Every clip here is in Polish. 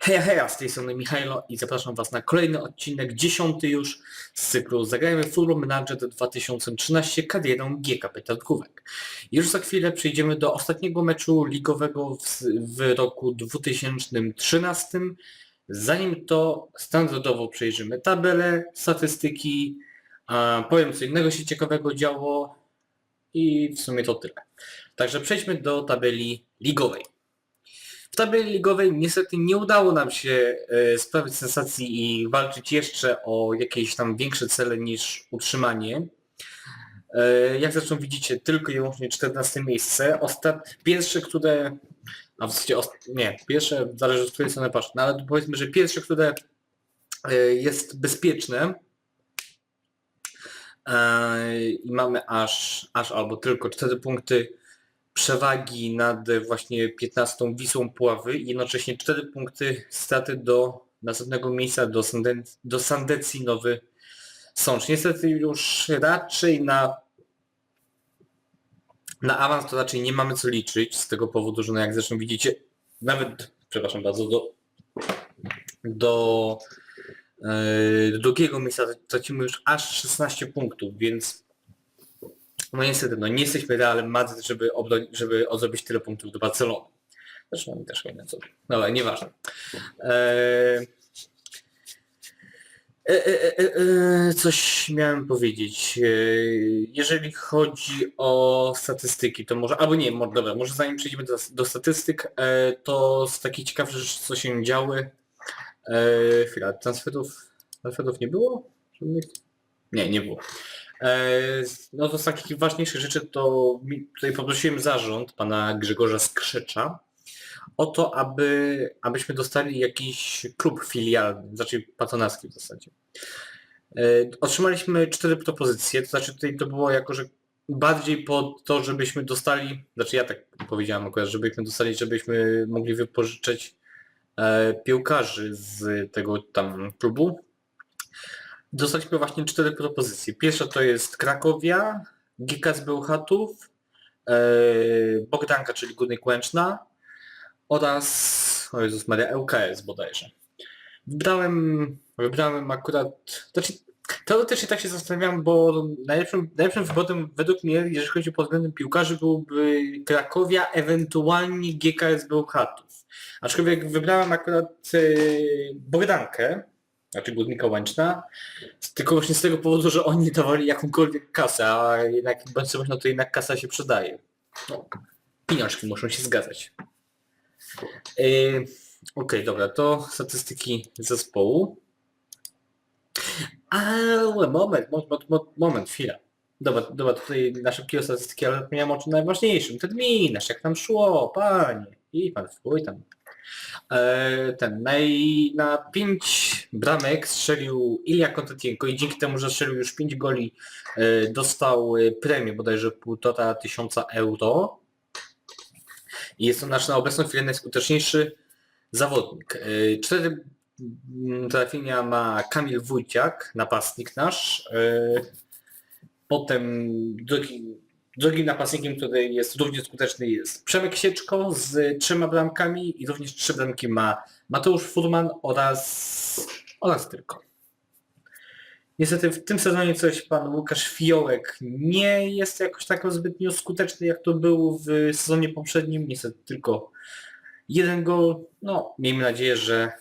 Heja, heja, z tej strony Michailo i zapraszam Was na kolejny odcinek, dziesiąty już z cyklu Zagrajmy Football Manager 2013 K1 GKP Tartkówek. Już za chwilę przejdziemy do ostatniego meczu ligowego w, w roku 2013. Zanim to standardowo przejrzymy tabelę, statystyki, powiem co innego się ciekawego działo i w sumie to tyle. Także przejdźmy do tabeli ligowej. W tabeli ligowej niestety nie udało nam się e, sprawić sensacji i walczyć jeszcze o jakieś tam większe cele niż utrzymanie. E, jak zresztą widzicie, tylko i wyłącznie 14 miejsce. Ostat... Pierwsze, które... A w zasadzie ost... nie, pierwsze, zależy z której strony patrzę, no ale powiedzmy, że pierwsze, które e, jest bezpieczne i mamy aż, aż albo tylko 4 punkty przewagi nad właśnie 15 Wisłą Puławy i jednocześnie 4 punkty straty do następnego miejsca do, do Sandecji Nowy Sącz. Niestety już raczej na na awans to raczej nie mamy co liczyć z tego powodu, że no jak zresztą widzicie, nawet, przepraszam bardzo, do, do yy, drugiego miejsca tracimy już aż 16 punktów, więc no niestety, no nie jesteśmy Realem Madryt, żeby, obro- żeby odrobić tyle punktów do Barcelony. Zresztą oni też fajne co. Dobra, nieważne. Eee, e, e, e, e, coś miałem powiedzieć. Eee, jeżeli chodzi o statystyki, to może, albo nie, dobra, może zanim przejdziemy do, do statystyk, e, to z takich ciekawszych rzeczy, co się działy, e, chwila, transferów, transferów nie było? Żadnych? Nie, nie było. E, No to z takich ważniejszych rzeczy to tutaj poprosiłem zarząd pana Grzegorza Skrzecza o to, aby, abyśmy dostali jakiś klub filialny, znaczy patronacki w zasadzie. E, Otrzymaliśmy cztery propozycje, to znaczy tutaj to było jako, że bardziej po to, żebyśmy dostali, znaczy ja tak powiedziałem akurat, żebyśmy dostali, żebyśmy mogli wypożyczać e, piłkarzy z tego tam klubu, Dostaliśmy właśnie cztery propozycje. Pierwsza to jest Krakowia, Gikas Bełchatów, e, Bogdanka, czyli Górnik Łęczna oraz, o Jezus Maria, ŁKS bodajże. Wybrałem, wybrałem akurat, znaczy teoretycznie tak się zastanawiam, bo najlepszym, najlepszym wyborem według mnie, jeżeli chodzi pod względem piłkarzy, byłby Krakowia, ewentualnie GKS Bełchatów. Aczkolwiek wybrałem akurat e, Bogdankę, znaczy Górnika Łęczna, tylko właśnie z tego powodu, że oni dawali jakąkolwiek kasę, a jednak bądź no to jednak kasa się przydaje. No, pieniążki muszą się zgadzać. Yy, Okej, dobra, to statystyki zespołu. Ale moment, moment, moment, chwila. Dobra, dobra, tutaj na szybkiego statystyki, ale miałem o czym najważniejszym. Terminarz, jak tam szło, panie. I pan wpływ tam. E, ten naj, na 5 bramek strzelił Ilja Kontatienko i dzięki temu, że strzelił już 5 goli, e, dostał e, premię bodajże półtora tysiąca euro. I jest to nasz na obecną chwilę najskuteczniejszy zawodnik. Cztery mm, trafienia ma Kamil Wójciak, napastnik nasz. Potem drugi, drugim napastnikiem, który jest równie skuteczny jest Przemek Sieczko z trzema bramkami i również trzy bramki ma Mateusz Furman oraz, oraz tylko. Niestety w tym sezonie coś pan Łukasz Fiołek nie jest jakoś tak zbytnio skuteczny jak to był w sezonie poprzednim. Niestety tylko jeden gol. No, miejmy nadzieję, że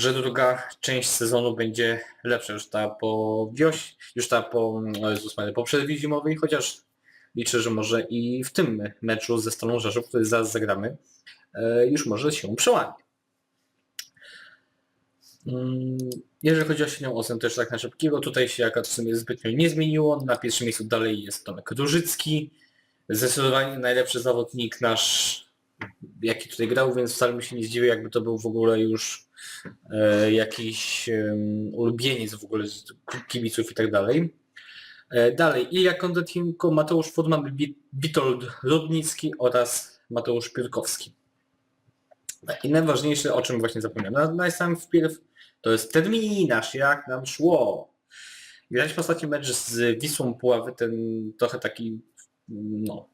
że druga część sezonu będzie lepsza już ta po wioś, już ta po, o Jezus Maria, po zimowej, chociaż liczę, że może i w tym meczu ze Stalą Rzeszów, który zaraz zagramy, e, już może się przełamie. Mm, Jeżeli chodzi o średnią ocenę, też tak na szybkiego, tutaj się jaka w sumie zbytnio nie zmieniło. Na pierwszym miejscu dalej jest Tomek Różycki. Zdecydowanie najlepszy zawodnik nasz, jaki tutaj grał, więc wcale mi się nie zdziwię, jakby to był w ogóle już jakiś em, ulubieniec w ogóle z kibiców i tak dalej. E, Dalej, Ilja Kondratinko, Mateusz Furman, Wi- Witold Rudnicki oraz Mateusz Piórkowski. I najważniejsze, o czym właśnie zapomniałem, na, na wpierw, to jest terminarz, jak nam szło. Graliśmy ostatni mecz z Wisłą Puławy, ten trochę taki, no,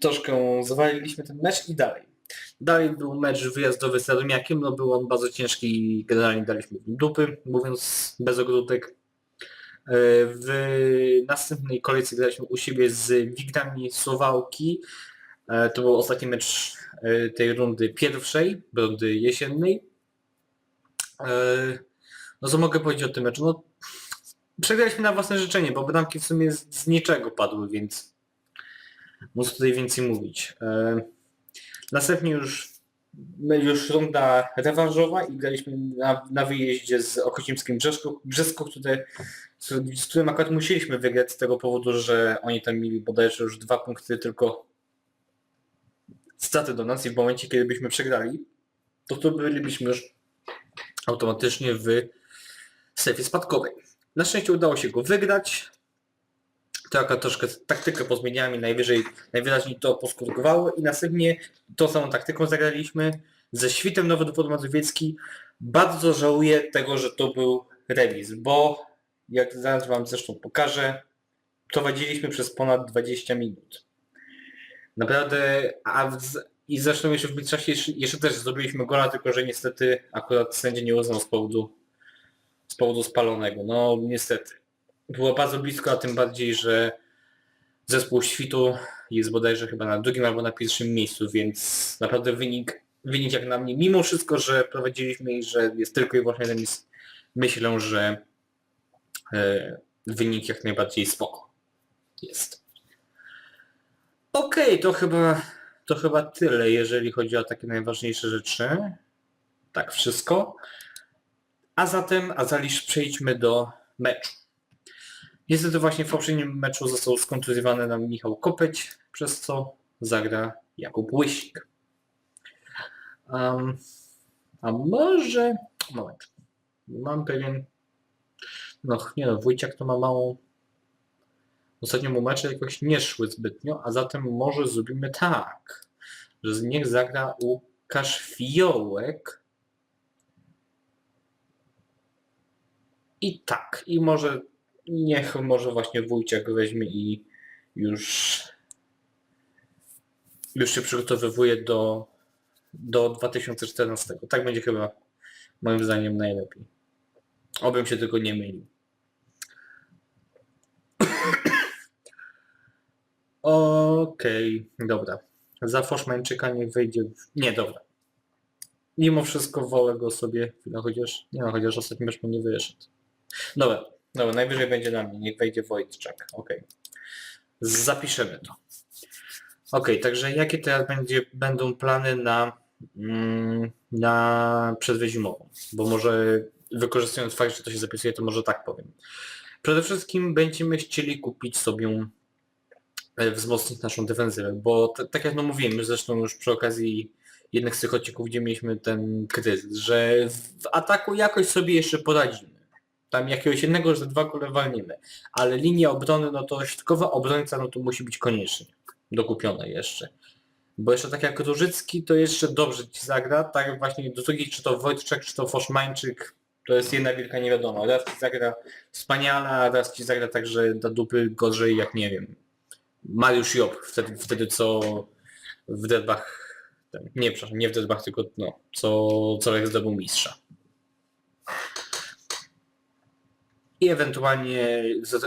troszkę zawaliliśmy ten mecz i dalej. Dalej był mecz wyjazdowy z Radomiakiem, no był on bardzo ciężki i generalnie daliśmy dupy, mówiąc bez ogródek. E, W następnej kolejce graliśmy u siebie z Wigrami Suwałki. E, To był ostatni mecz e, tej rundy pierwszej, rundy jesiennej. No co mogę powiedzieć o tym meczu? No, przegraliśmy na własne życzenie, bo bramki w sumie z, z niczego padły, więc muszę tutaj więcej mówić. Następnie już, już runda rewanżowa i graliśmy na, na wyjeździe z Okocimskim Brzesku, Brzesku które, z, którym akurat musieliśmy wygrać z tego powodu, że oni tam mieli bodajże już dwa punkty tylko straty do nas i w momencie, kiedy byśmy przegrali, to to bylibyśmy już automatycznie w strefie spadkowej. Na szczęście udało się go wygrać. Taka troszkę taktykę pozmieniałem i najwyżej, najwyraźniej to poskutkowało i następnie tą samą taktyką zagraliśmy ze Świtem Nowy Dwór Mazowiecki. Bardzo żałuję tego, że to był remis, bo jak zaraz Wam zresztą pokażę, prowadziliśmy przez ponad 20 minut. Naprawdę, a w, i zresztą jeszcze w międzyczasie jeszcze, też zdobyliśmy gola, tylko że niestety akurat sędzia nie uznał z powodu, z powodu spalonego. No niestety. Było bardzo blisko, a tym bardziej, że zespół Świtu jest bodajże chyba na drugim albo na pierwszym miejscu, więc naprawdę wynik, wynik jak na mnie, mimo wszystko, że prowadziliśmy i że jest tylko i wyłącznie remis, myślę, że e, wynik jak najbardziej spoko jest. Okej, to chyba to chyba tyle, jeżeli chodzi o takie najważniejsze rzeczy. Tak, wszystko. A zatem, a zalisz przejdźmy do meczu. Niestety właśnie w poprzednim meczu został skontuzjowany nam Michał Kopeć, przez co zagra Jakub Łyśnik. Um, a może... Moment. Mam pewien... No nie no, Wójciak to ma małą... Ostatnio mu mecze jakoś nie szły zbytnio, a zatem może zrobimy tak, że niech zagra Łukasz Fiołek. I tak, i może niech może właśnie Wójciak weźmie i już już się przygotowywuje do, do 2014. Tak będzie chyba moim zdaniem najlepiej. Obym się tylko nie mylił. Okej, dobra. Za Foszmańczyka niech wejdzie... W... Nie, dobra. Mimo wszystko wolę go sobie... No chociaż... Nie no, chociaż ostatni mecz mu nie wyszedł. Dobra, dobra, najwyżej będzie na mnie. Niech wejdzie Wojtczak. Okej. Zapiszemy to. Okej, także jakie teraz będzie, będą plany na, mm, na zimową? Bo może wykorzystując fakt, że to się zapisuje, to może tak powiem. Przede wszystkim będziemy chcieli kupić sobie e, wzmocnić naszą defensywę, bo tak jak no mówiłem, zresztą już przy okazji jednych z tych odcinków, gdzie mieliśmy ten kryzys, że w ataku jakoś sobie jeszcze poradzimy. Tam jakiegoś jednego, że dwa gole walnimy. Ale linia obrony, no to środkowa obrońca, no to musi być koniecznie dokupiona jeszcze. Bo jeszcze tak jak Różycki, to jeszcze dobrze ci zagra, tak właśnie do drugiej, czy to Wojtczak, czy to Foszmańczyk, to jest jedna wielka niewiadoma. Raz ci zagra wspaniale, a raz ci zagra tak, że da dupy gorzej, jak nie wiem. Mariusz Job, wtedy, wtedy co w derbach, nie przepraszam, nie w derbach, tylko no, co, co jak zdobył mistrza. I ewentualnie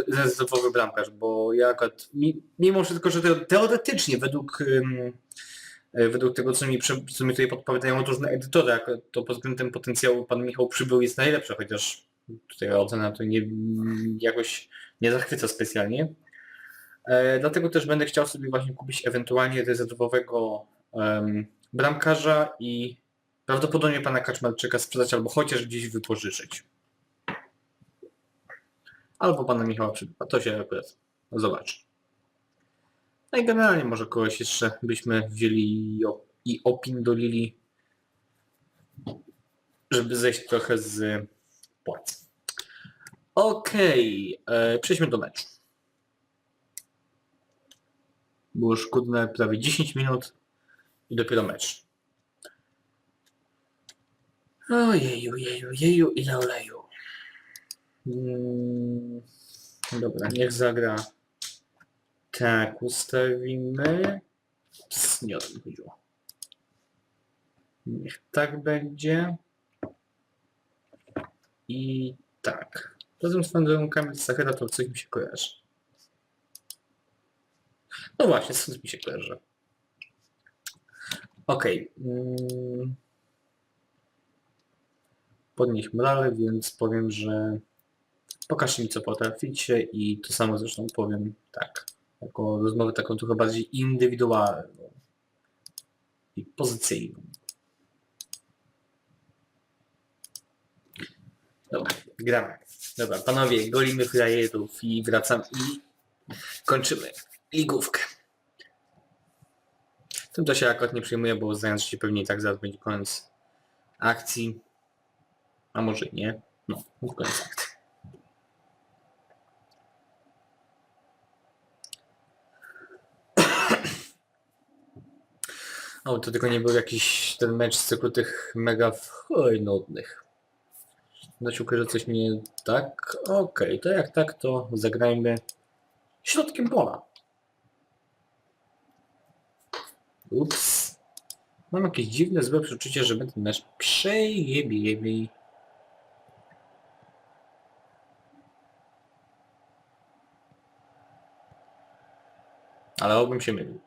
rezerwowy bramkarz, bo ja akurat, mi- mimo wszystko, że te- teoretycznie według, e, według tego, co mi, co mi tutaj podpowiadają różne edytory, to pod względem potencjału pan Michał Przybył jest najlepsza, chociaż tutaj ocena to nie, jakoś nie zachwyca specjalnie. E, dlatego też będę chciał sobie właśnie kupić ewentualnie rezerwowego em, bramkarza i prawdopodobnie pana Kaczmarczyka sprzedać albo chociaż gdzieś wypożyczyć. Albo pana Michała Przybyła. To się akurat zobaczy. No i generalnie może kogoś jeszcze byśmy wzięli i, op- i opindolili, żeby zejść trochę z płac. Okej, e, przejdźmy do meczu. Było kurde prawie 10 minut i dopiero mecz. Ojeju, jeju, jeju, ile oleju. Mm, dobra, niech zagra. Tak, ustawimy. Ps, nie o to mi chodziło. Niech tak będzie. I tak. Razem z fandomem Kamil Sachera to coś mi się kojarzy. No właśnie, skąd mi się kojarzy. Okej. mm. Podnieś morale, więc powiem, że pokażcie mi co potraficie i to samo zresztą powiem tak. Jako rozmowę taką trochę bardziej indywidualną i pozycyjną. Dobra, gramy. Dobra, panowie, golimy frajerów i wracam i kończymy ligówkę. Tym to się akurat nie przejmuję, bo znając się pewnie i tak zaraz będzie koniec akcji. A może nie. No, koniec akcji. O, to tylko nie był jakiś ten mecz z cyklu tych mega nudnych. Na siłkę, że coś nie tak? Okej, to jak tak, to zagrajmy środkiem pola. Ups. Mam jakieś dziwne, złe przeczucie, że my ten mecz przejebiemy. Ale obym się mylił.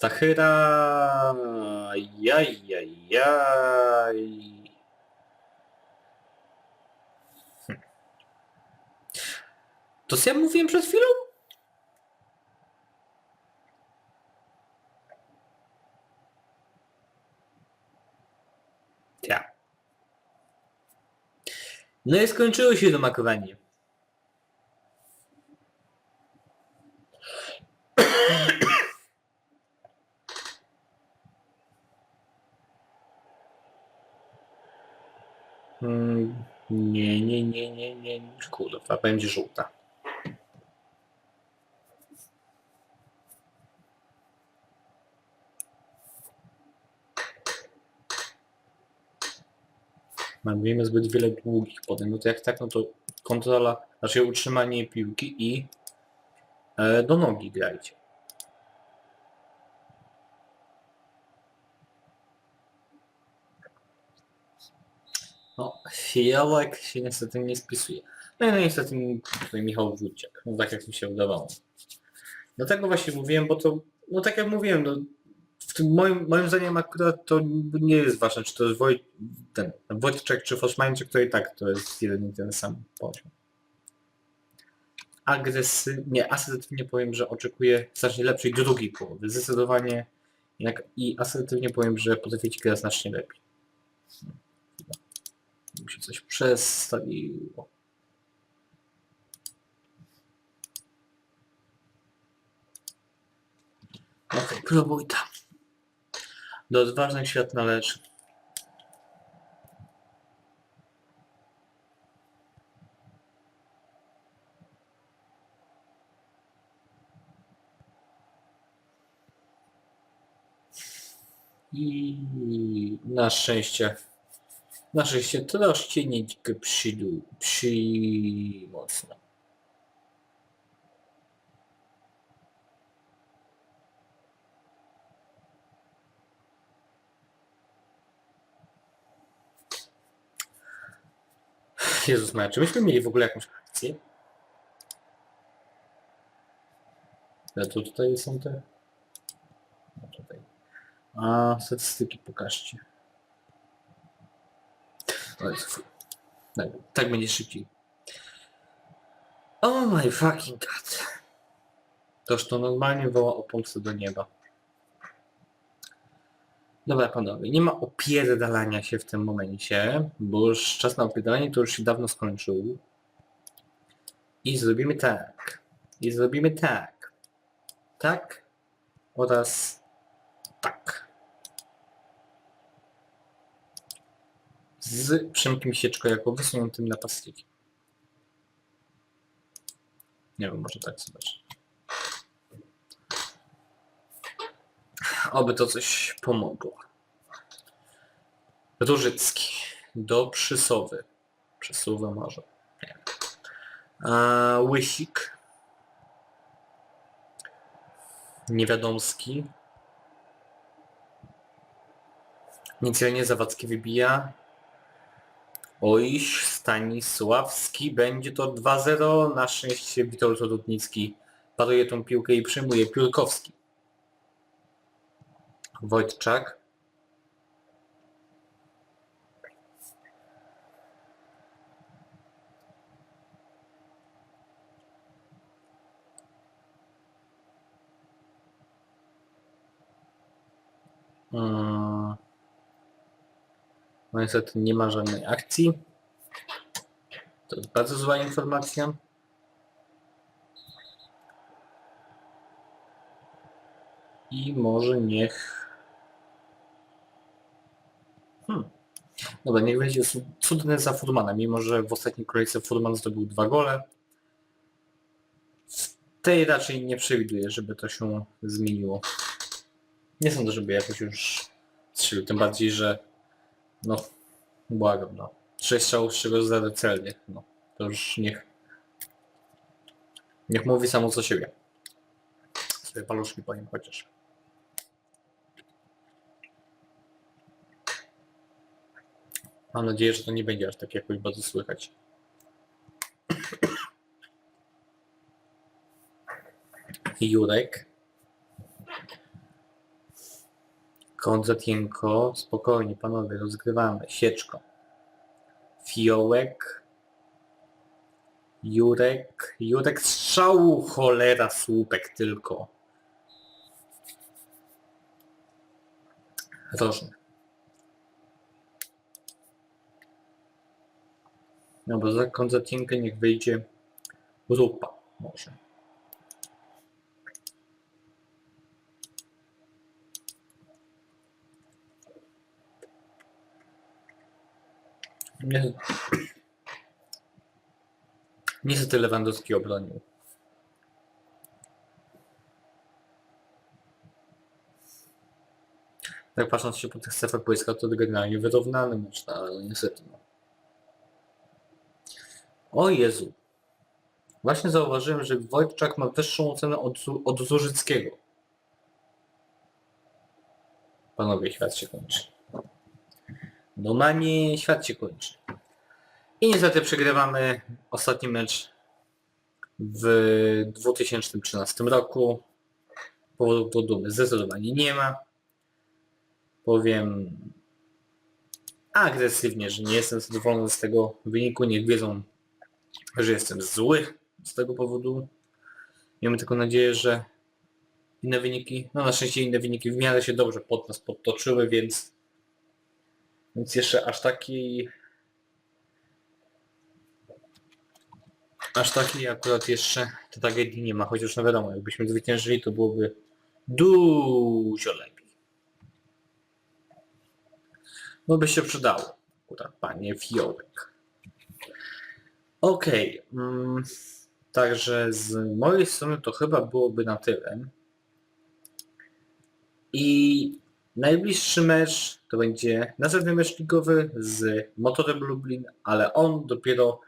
Stachyra... Jaj, jaj, jaj. To co ja mówiłem przed chwilą? Ja. No i skończyło się domakowanie. Nie, nie, nie, nie, nie. Kurwa, będzie żółta. Mamy zbyt wiele długich potem. No to jak tak, no to kontrola, znaczy utrzymanie piłki i e, do nogi grajcie. No, fiołek się niestety nie spisuje. No i no niestety tutaj Michał Wójciak, no tak jak mi się udawało. Dlatego właśnie mówiłem, bo to, no tak jak mówiłem, no, w tym moim, moim zdaniem akurat to nie jest ważne, czy to jest Woj, ten Wojciech czy Fosmańczyk, to i tak to jest jeden i ten sam poziom. Agresywnie, asertywnie powiem, że oczekuję znacznie lepszej drugiej połowy. Zdecydowanie jak i asertywnie powiem, że potraficie grać znacznie lepiej. Mi się coś przestawiło. Okej, próbuj tam. Do odważnych świat należy. I na szczęście, na szczęście troszkę niedźkę przydu, przy mocno. Jezus Maria, czy myśmy mieli w ogóle jakąś akcję? Ja to tutaj są te... No tutaj. A, statystyki pokażcie. Tak, tak będzie szybciej. Oh my fucking god. Toż to normalnie woła o pomstę do nieba. Dobra panowie, nie ma opierdalania się w tym momencie, bo już czas na opierdalanie to już się dawno skończył. I zrobimy tak. I zrobimy tak. Tak oraz tak. Z Przemkiem Sieczko jako wysuniętym napastnikiem. Nie wiem, może tak zobaczyć. Oby to coś pomogło. Różycki. Do Przysowy. Przysuwa może. Nie. A, Łysik. Niewiadomski. Inicjalnie Zawadzki wybija. Ojś, Stanisławski, będzie to 2-0. Na szczęście Witold Rudnicki paruje tą piłkę i przyjmuje Piórkowski. Wojtczak. Mm. No niestety nie ma żadnej akcji. To jest bardzo zła informacja. I może niech... Hmm. Dobra, niech cu- cudny za Furmana, mimo że w ostatniej kolejce Furman zdobył dwa gole. W tej raczej nie przewiduję, żeby to się zmieniło. Nie sądzę, żeby jakoś już strzelił, tym bardziej, że no, błagam, no. Sześć strzałów, z czego zero celnie, no. To już niech niech mówi samo za siebie. Sobie paluszki po nim chociaż. Mam nadzieję, że to nie będzie aż tak jakoś bardzo słychać. Jurek. Kondzatienko. Spokojnie, panowie, rozgrywamy. Sieczko. Fiołek. Jurek. Jurek strzału, cholera, słupek tylko. Rożny. No bo za kondzatienkę niech wyjdzie Rupa może. Niestety Lewandowski obronił. Tak patrząc się po tych strefach boiska, to generalnie wyrównany mecz, no, ale niestety. No. O Jezu. Właśnie zauważyłem, że Wojtczak ma wyższą ocenę od, od Zużyckiego. Panowie, świat się kończy. Normalnie świat się kończy. I niestety przegrywamy ostatni mecz w 2013 roku. Powodu do dumy zdecydowanie nie ma. Powiem agresywnie, że nie jestem zadowolony z tego wyniku. Niech wiedzą, że jestem zły z tego powodu. Miejmy tylko nadzieję, że inne wyniki, no na szczęście inne wyniki w miarę się dobrze pod nas podtoczyły, więc więc jeszcze aż taki aż takiej akurat jeszcze to tragedii nie ma, chociaż no wiadomo, jakbyśmy zwyciężyli to byłoby dużo lepiej. No by się przydało, akurat panie Fiołek. Okej, mm, także z mojej strony to chyba byłoby na tyle. I najbliższy mecz to będzie następny mecz ligowy z Motorem Lublin, ale on dopiero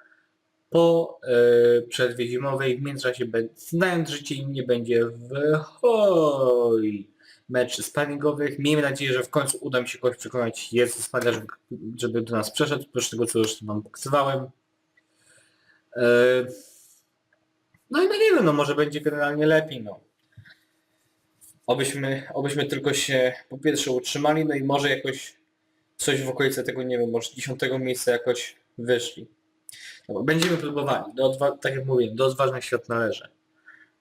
po e, przerwie zimowej, w międzyczasie znając życie im nie będzie w hoj meczy sparingowych. Miejmy nadzieję, że w końcu uda mi się kogoś przekonać Jezus Maria, żeby, żeby do nas przeszedł, oprócz tego co już wam pokazywałem. E, no i no nie wiem, no może będzie generalnie lepiej, no. Obyśmy, obyśmy tylko się po pierwsze utrzymali, no i może jakoś coś w okolicy tego, nie wiem, może dziesiątego miejsca jakoś wyszli. No, będziemy próbowali, do tak jak mówię, do odważnych świat należy.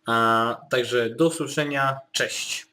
A, także do usłyszenia, cześć.